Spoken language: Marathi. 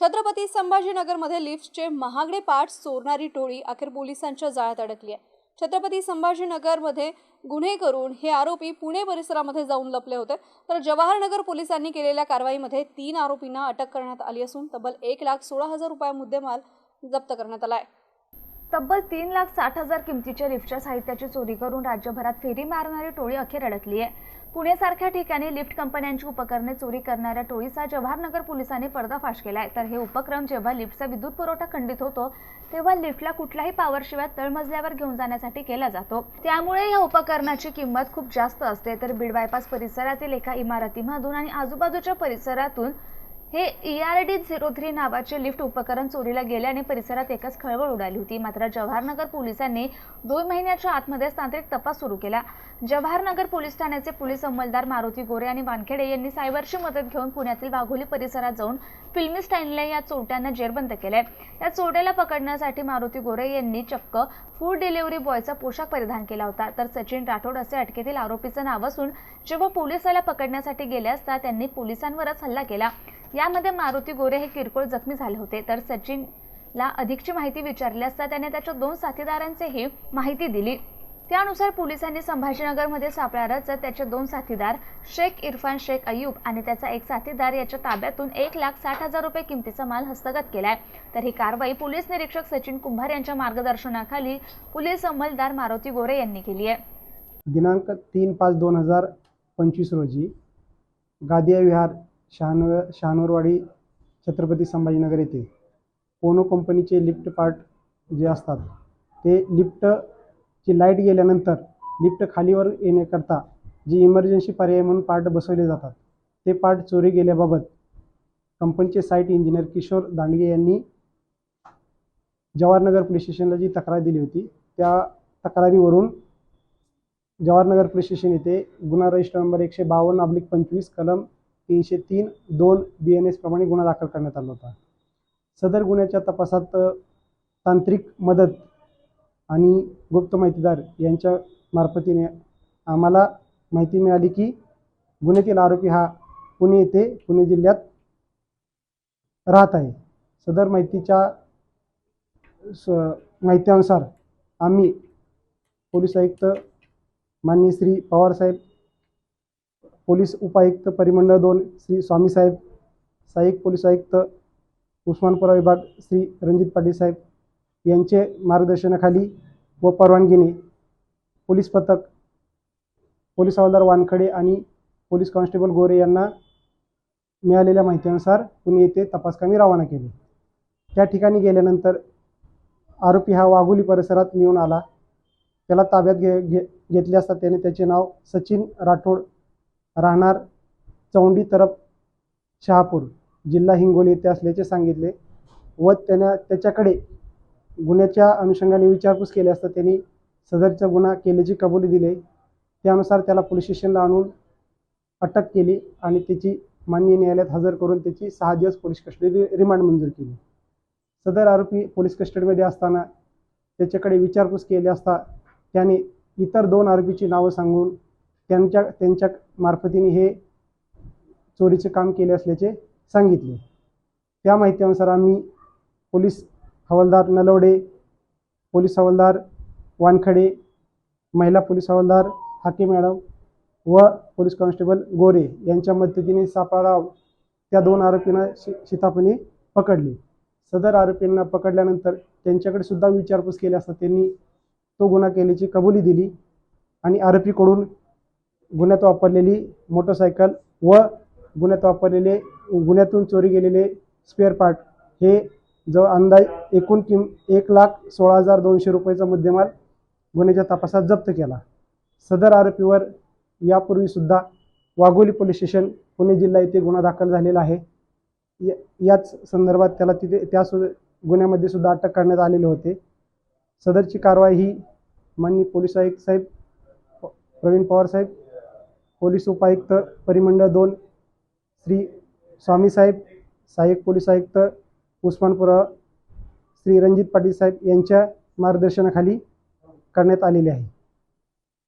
छत्रपती संभाजीनगरमध्ये लिफ्टचे महागडे पार्ट्स चोरणारी टोळी अखेर पोलिसांच्या जाळ्यात अडकली आहे. छत्रपती संभाजीनगरमध्ये गुन्हे करून हे आरोपी पुणे परिसरामध्ये जाऊन लपले होते. तर जवाहरनगर पोलिसांनी केलेल्या कारवाईमध्ये तीन आरोपींना अटक करण्यात आली असून तब्बल एक लाख सोळा हजार रुपये मुद्देमाल जप्त करण्यात आला आहे. तब्बल तीन लाख साठ हजार किमतीच्या लिफ्टच्या साहित्याची चोरी करून राज्यभरात फेरी मारणारी टोळी अखेर अडकली आहे. पुण्यासारख्या ठिकाणी लिफ्ट कंपन्यांची उपकरणे चोरी करणाऱ्या टोळीचा जवाहरनगर पोलिसांनी पर्दाफाश आहे तर हे उपक्रम जेव्हा लिफ्टचा विद्युत पुरवठा खंडित होतो तेव्हा लिफ्टला कुठल्याही पॉवरशिवाय तळमजल्यावर घेऊन जाण्यासाठी केला जातो. त्यामुळे या उपकरणाची किंमत खूप जास्त असते. तर बीड बायपास परिसरातील एका इमारतीमधून आणि आजूबाजूच्या परिसरातून हे E R D zero three नावाचे लिफ्ट उपकरण चोरीला गेल्याने परिसरात एकच खळबळ उडाली होती. मात्र जवाहरनगर पोलिसांनी दोन महिन्याच्या आतमध्ये तांत्रिक तपास सुरू केला. जवाहरनगर पोलीस ठाण्याचे पोलीस अंमलदार मारुती गोरे आणि वानखेडे यांनी सायबरची मदत घेऊन पुण्यातील वाघोली परिसरात जाऊन फिल्मी स्टाईलने या चोरट्यांना जेरबंद केले या चोरट्याला पकडण्यासाठी मारुती गोरे यांनी चक्क फूड डिलिव्हरी बॉयचा पोशाख परिधान केला होता. तर सचिन राठोड असे अटकेतील आरोपीचं नाव असून जेव्हा पोलिसाला पकडण्यासाठी गेले असता त्यांनी पोलिसांवरच हल्ला केला. यामध्ये मारुती गोरे हे किरकोळ जखमी झाले होते. तर सचिनला अधिकची माहिती विचारली असता त्याने त्याच्या दोन साथीदारांचीही माहिती दिली. त्यानुसार पोलिसांनी संभाजीनगरमध्ये सापळा रचत त्याचे दोन साथीदार शेख इरफान शेख अय्यूब आणि त्याचा एक साथीदार याच्या ताब्यातून एक लाख साठ हजार रुपये किमतीचा माल हस्तगत केलाय. तर ही कारवाई पोलीस निरीक्षक सचिन कुंभार यांच्या मार्गदर्शनाखाली पोलीस अंमलदार मारुती गोरे यांनी केली आहे. दिनांक तीन पाच दोन हजार पंचवीस रोजी गादिया विहार शहानव शहानूरवाडी छत्रपती संभाजीनगर येथे पोनो कंपनीचे लिफ्ट पार्ट जे असतात ते लिफ्टची लाइट गेल्यानंतर लिफ्ट खालीवर येण्याकरता जे इमर्जन्सी पर्याय म्हणून पार्ट बसवले जातात ते पार्ट चोरी गेल्याबाबत कंपनीचे साईट इंजिनियर किशोर दांडगे यांनी जवाहरनगर पोलीस स्टेशनला जी तक्रार दिली होती त्या तक्रारीवरून जवाहरनगर पोलीस स्टेशन येथे गुन्हा रजिस्टर नंबर एकशे बावन्न अब्लिक पंचवीस कलम तीनशे तीन दोन बी एन एस प्रमाणे गुन्हा दाखल करण्यात आला होता. सदर गुन्ह्याच्या तपासात तांत्रिक मदत आणि गुप्त माहितीदार यांच्या मार्फतीने आम्हाला माहिती मिळाली की गुन्ह्यातील आरोपी हा पुणे येथे पुणे जिल्ह्यात राहत आहे. सदर माहितीच्या स माहितीनुसार आम्ही पोलीस आयुक्त माननीय श्री पवारसाहेब पोलीस उपायुक्त परिमंडळ दोन श्री स्वामीसाहेब सहाय्यक पोलीस आयुक्त उस्मानपुरा विभाग श्री रणजित पाटील साहेब यांचे मार्गदर्शनाखाली व परवानगीने पोलीस पथक पोलीस हवालदार वानखडे आणि पोलीस कॉन्स्टेबल गोरे यांना मिळालेल्या माहितीनुसार पुणे येथे तपासकामी रवाना केले. त्या ठिकाणी गेल्यानंतर आरोपी हा वाघोली परिसरात मिळून आला. त्याला ताब्यात घे घे घेतले असता त्याने त्याचे नाव सचिन राठोड राहणार चौंडी तरफ शहापूर जिल्हा हिंगोली येथे असल्याचे सांगितले व त्यानं त्याच्याकडे गुन्ह्याच्या अनुषंगाने विचारपूस केली असता त्यांनी सदरचा गुन्हा केल्याची कबुली दिली. त्यानुसार त्याला पोलीस स्टेशनला आणून अटक केली आणि त्याची मान्य न्यायालयात हजर करून त्याची सहा दिवस पोलीस कस्टडी रिमांड मंजूर केली. सदर आरोपी पोलीस कस्टडीमध्ये असताना त्याच्याकडे विचारपूस केली असता त्याने इतर दोन आरोपीची नावं सांगून त्यांच्या त्यांच्या मार्फतीने हे चोरीचे काम केले असल्याचे सांगितले. त्या माहितीनुसार आम्ही पोलीस हवालदार नलवडे पोलीस हवालदार वानखडे महिला पोलीस हवालदार हाके मॅडम व पोलीस कॉन्स्टेबल गोरे यांच्या मदतीने सापळा त्या दोन आरोपींना शि शितापणे पकडले. सदर आरोपींना पकडल्यानंतर त्यांच्याकडे सुद्धा विचारपूस केली असता त्यांनी तो गुन्हा केल्याची कबुली दिली आणि आरोपीकडून गुन्ह्यात वापरलेली मोटरसायकल व गुन्ह्यात वापरलेले गुन्ह्यातून चोरी गेलेले स्पेअर पार्ट हे जवळ अंदाज एकूण किम एक लाख सोळा हजार दोनशे रुपयाचा मुद्देमाल गुन्ह्याच्या तपासात जप्त केला. सदर आरोपीवर यापूर्वीसुद्धा वाघोली पोलीस स्टेशन पुणे जिल्हा येथे गुन्हा दाखल झालेला आहे. या- याच संदर्भात त्याला तिथे त्या सु गुन्ह्यामध्ये सुद्धा अटक करण्यात आलेले होते. सदरची कारवाई ही माननीय पोलीस आयुक्त साहेब प्रवीण पवार साहेब पोलीस उपायुक्त परिमंडळ दोन श्री स्वामी साहेब सहाय्यक पोलीस आयुक्त उस्मानपुरा श्री रणजित पाटील साहेब यांच्या मार्गदर्शनाखाली करण्यात आलेली आहे.